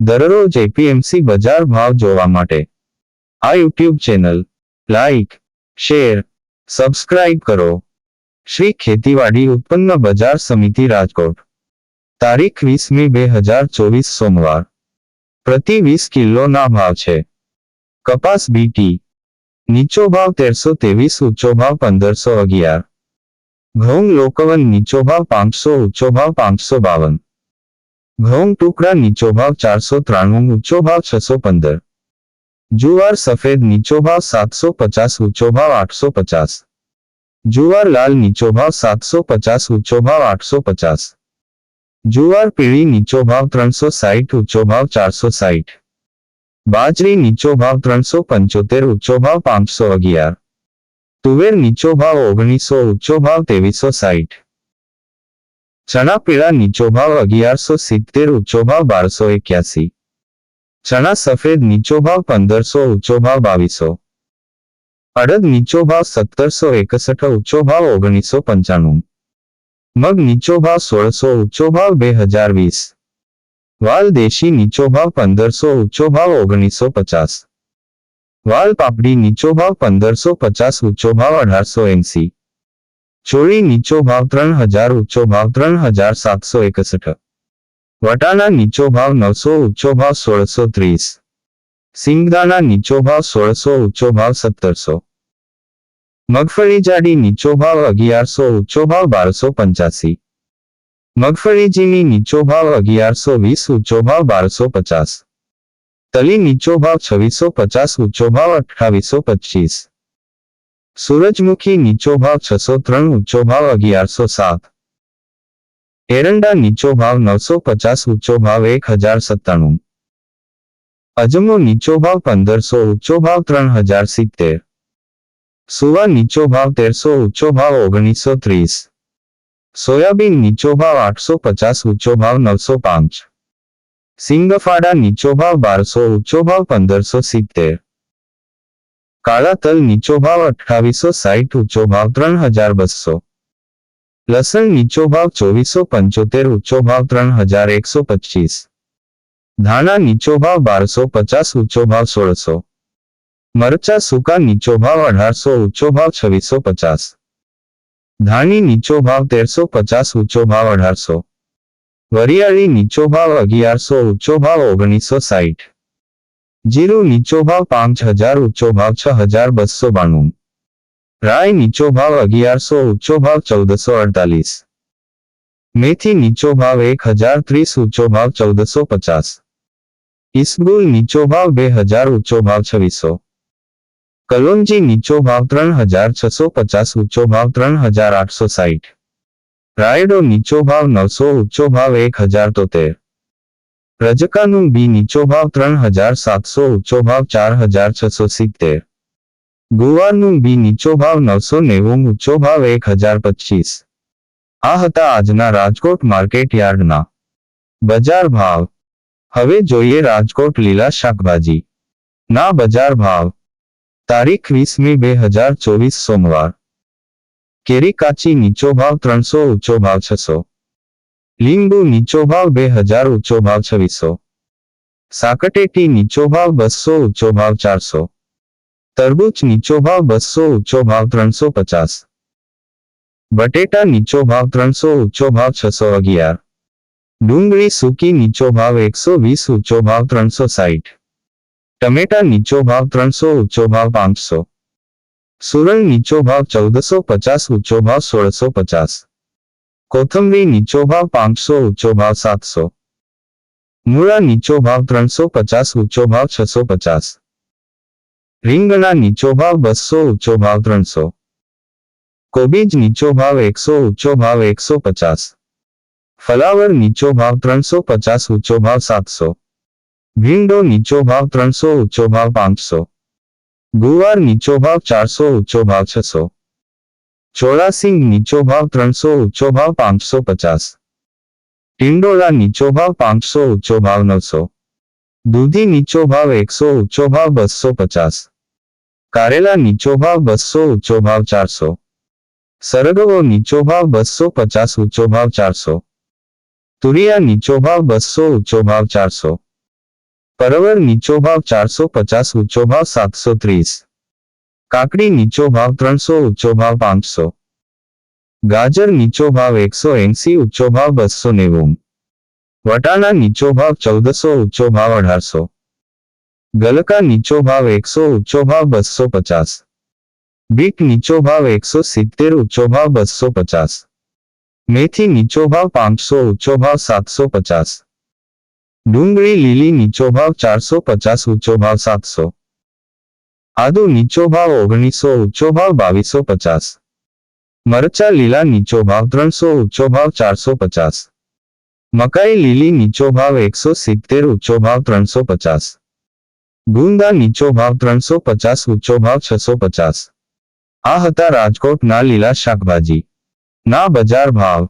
દરરોજ એપીએમસી બજાર ભાવ જોવા માટે. આ YouTube channel, like, share, subscribe કરો. શ્રી ખેતીવાડી ઉત્પન્ન બજાર સમિતિ રાજકોટ. તારીખ વીસ મે બે હજાર ચોવીસ સોમવાર. પ્રતિ વીસ કિલોના ભાવ છે. કપાસ બીટી નીચો ભાવ તેરસો ત્રેવીસ, ઊંચો ભાવ પંદરસો અગિયાર. ઘઉં લોકવન નીચો ભાવ પાંચસો, ઊંચો ભાવ પાંચસો બાવન. ઘઉં ટુકડા નીચો ભાવ ચારસો ત્રાણું, ઊંચો ભાવ છસો પંદર. જુવાર સફેદ નીચો ભાવ સાતસો પચાસ, ઊંચો ભાવ આઠસો પચાસ. જુવાર લાલ નીચો ભાવ સાતસો પચાસ, ઊંચો ભાવ આઠસો પચાસ. જુવાર પીળી નીચો ભાવ ત્રણસો સાહીઠ, ઊંચો ભાવ ચારસો સાહીઠ. બાજરી નીચો ભાવ ત્રણસો પંચોતેર, ઊંચો ભાવ પાંચસો અગિયાર. તુવેર નીચો ભાવ ઓગણીસો, ઊંચો ભાવ ત્રેવીસો સાઠ ચણા પીળા નીચો ભાવ અગિયારસો સિત્તેર ઊંચો ભાવ બારસો એક્યાસી ચણા સફેદ નીચો ભાવ પંદરસો ઊંચો ભાવ બાવીસો અડદ નીચો ભાવ સત્તરસો એકસઠ ઊંચો ભાવ ઓગણીસો પંચાણું મગ નીચો ભાવ સોળસો ઊંચો ભાવ બે હજાર વીસ વાલ દેશી નીચો ભાવ પંદરસો ઊંચો ભાવ ઓગણીસો પચાસ વાલ પાપડી નીચો ભાવ પંદરસો પચાસ ઊંચો ભાવ અઢારસો એંસી ચોળી નીચો ભાવ ત્રણ હજાર ઊંચો ભાવ ત્રણ હજાર સાતસો એકસઠ વટાણા નીચો ભાવ નવસો ઊંચો ભાવ સોળસો ત્રીસ સિંગદાણા નીચો ભાવ સોળસો ઊંચો ભાવ સત્તરસો મગફળી જાડી નીચો ભાવ અગિયારસો ઊંચો ભાવ બારસો પંચ્યાસી મગફળી ઝીણી નીચો ભાવ અગિયારસો વીસ ઊંચો ભાવ બારસો પચાસ તલી નીચો ભાવ છવ્વીસો પચાસ ઊંચો ભાવ અઠ્ઠાવીસો પચીસ સૂરજમુખી નીચો ભાવ છસો ત્રણ ઊંચો ભાવ અગિયારસો સાત એરંડા નીચો ભાવ નવસો પચાસ ઊંચો ભાવ એક હજાર સત્તાણું અજમો નીચો ભાવ પંદરસો ઊંચો ભાવ ત્રણ હજાર સિત્તેર સુવા નીચો ભાવ તેરસો ઊંચો ભાવ ઓગણીસો ત્રીસ સોયાબીન નીચો ભાવ આઠસો પચાસ ઊંચો ભાવ નવસો પાંચ સિંગફાડા નીચો ભાવ બારસો ઊંચો ભાવ પંદરસો સિત્તેર કાળા તલ નીચો ભાવ અઠ્ઠાવીસો સાઠ ઊંચો ભાવ ત્રણ હજાર બસો લસણ નીચો ભાવ ચોવીસો પંચોતેર ઊંચો ભાવ ત્રણ હજાર એકસો પચીસ ધાણા નીચો ભાવ બારસો પચાસ ઊંચો ભાવ સોળસો મરચા સૂકા નીચો ભાવ અઢારસો ઊંચો ભાવ છવ્વીસો પચાસ ધાણી નીચો ભાવ તેરસો પચાસ ઊંચો ભાવ અઢારસો વરિયાળી નીચો ભાવ અગિયારસો ઊંચો ભાવ ઓગણીસો સાઠ જીરું નીચો ભાવ પાંચ હજાર ઊંચો ભાવ છ હજાર બસો બાણું રાય નીચો ભાવ અગિયારસો ઊંચો ભાવ ચૌદસો અડતાલીસ મેથી નીચો ભાવ એક હજાર ત્રીસ ઊંચો ભાવ ચૌદસો પચાસ ઇસબુલ નીચો ભાવ બે હજાર ઊંચો ભાવ છવ્વીસો કલોંજી નીચો ભાવ ત્રણ હજાર છસો પચાસ ઊંચો ભાવ ત્રણ હજાર આઠસો સાઠ રાયડો નીચો ભાવ નવસો ઊંચો ભાવ એક હજાર તોતેર રજકાનું બી નીચો ભાવ ત્રણ હજાર સાતસો, ઊંચો ભાવ ચાર હજાર છસો સિત્તેર. ગુવારનું બી નીચો ભાવ નવસો નેવું, ઊંચો ભાવ એક હજાર પચીસ. આ હતા આજના રાજકોટ માર્કેટ યાર્ડના. બજાર ભાવ. હવે જોઈએ રાજકોટ લીલા શાકભાજી. ના બજાર ભાવ. તારીખ વીસમી બે હજાર ચોવીસ સોમવાર. કેરી કાચી નીચો ભાવ ત્રણસો, ઊંચો ભાવ છસો. લીંબુ નીચો ભાવ બે હજાર ઊંચો ભાવ છવ્વીસો સાકટેટી નીચો ભાવ બસો ઊંચો ભાવ ચારસો તરબૂચ નીચો ભાવ બસો ઊંચો ભાવ ત્રણસો પચાસ બટેટા નીચો ભાવ ત્રણસો ઊંચો ભાવ છસો અગિયાર ડુંગળી સૂકી નીચો ભાવ એકસો વીસ ઊંચો ભાવ ત્રણસો સાઠ ટમેટા નીચો ભાવ ત્રણસો ઊંચો ભાવ પાંચસો સુરણ નીચો ભાવ ચૌદસો પચાસ ઊંચો ભાવ સોળસો પચાસ કોથમરી નીચો ભાવ પાંચસો ઊંચો ભાવ સાતસો મૂળા નીચો ભાવ ત્રણસો પચાસ ઊંચો ભાવ છસો પચાસ રીંગણા નીચો ભાવ બસો ઊંચો ભાવ ત્રણસો કોબીજ નીચો ભાવ એકસો ઊંચો ભાવ એકસો પચાસ ફલાવર નીચો ભાવ ત્રણસો પચાસ ઊંચો ભાવ સાતસો ભીંડો નીચો ભાવ ત્રણસો ઊંચો ભાવ પાંચસો ગુવાર નીચો ભાવ ચારસો ઊંચો ભાવ છસો ચોરાસિંગ નીચો ભાવ ત્રણસો, ઊંચો ભાવ પાંચસો પચાસ. ટિંડોળા નીચો ભાવ પાંચસો, ઊંચો ભાવ નવસો. દૂધી નીચો ભાવ એકસો, ઊંચો ભાવ બસો પચાસ. કારેલા નીચો ભાવ બસો, ઊંચો ભાવ ચારસો. સરગવો નીચો ભાવ બસો પચાસ, ઊંચો ભાવ ચારસો. તુરિયા નીચો ભાવ બસો, ઊંચો ભાવ ચારસો. પરવર નીચો ભાવ ચારસો પચાસ, ઊંચો ભાવ સાતસો ત્રીસ. કાકડી નીચો ભાવ ત્રણસો ઊંચો ભાવ પાંચસો ગાજર નીચો ભાવ એકસો એંસી ઊંચો ભાવ બસો નેવું વટાણા નીચો ભાવ ચૌદસો ઊંચો ભાવ અઢારસો ગલકા નીચો ભાવ એકસો ઊંચો ભાવ બસો પચાસ બીટ નીચો ભાવ એકસો સિત્તેર ઊંચો ભાવ બસો પચાસ મેથી નીચો ભાવ પાંચસો ઊંચો ભાવ સાતસો પચાસ ડુંગળી લીલી નીચો ભાવ ચારસો પચાસ ઊંચો ભાવ સાતસો આદુ નીચો ભાવ ઓગણીસો ઊંચો ભાવ બાવીસો પચાસ. મરચા લીલા નીચો ભાવ ત્રણસો ઊંચો ભાવ ચારસો પચાસ. મકાઈ લીલી નીચો ભાવ એકસો સિત્તેર ઊંચો ભાવ ત્રણસો પચાસ. ગુંદા નીચો ભાવ ત્રણસો પચાસ ઊંચો ભાવ છસો પચાસ. આ હતા રાજકોટના લીલા શાકભાજી. ના બજાર ભાવ.